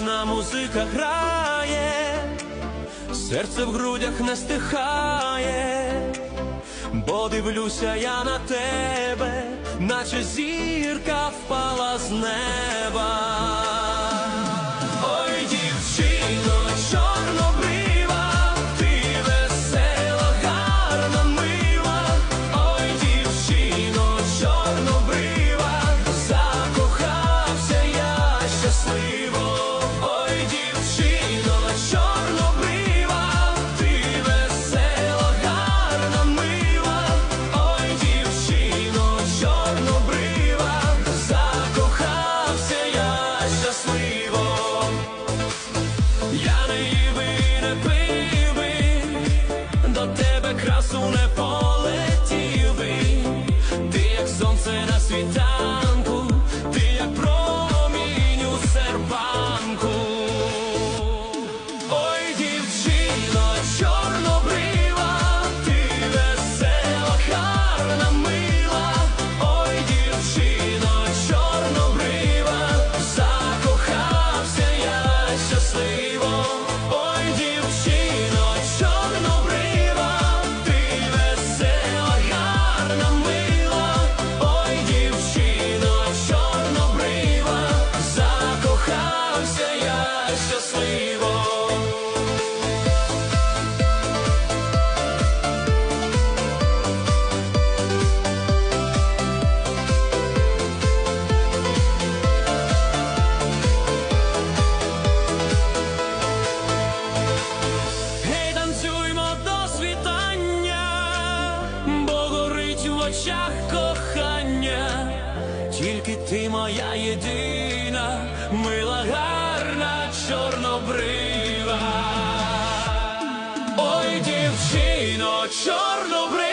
Гей, музика грає, серце в грудях не стихає, бо дивлюся я на тебе, наче зірка впала з неба. Не пиви, до тебе красу не полетів би. Ти як сонце на світанку, очах кохання, тільки ти моя єдина, мила гарна чорнобрива. Ой, дівчино, чорнобрива.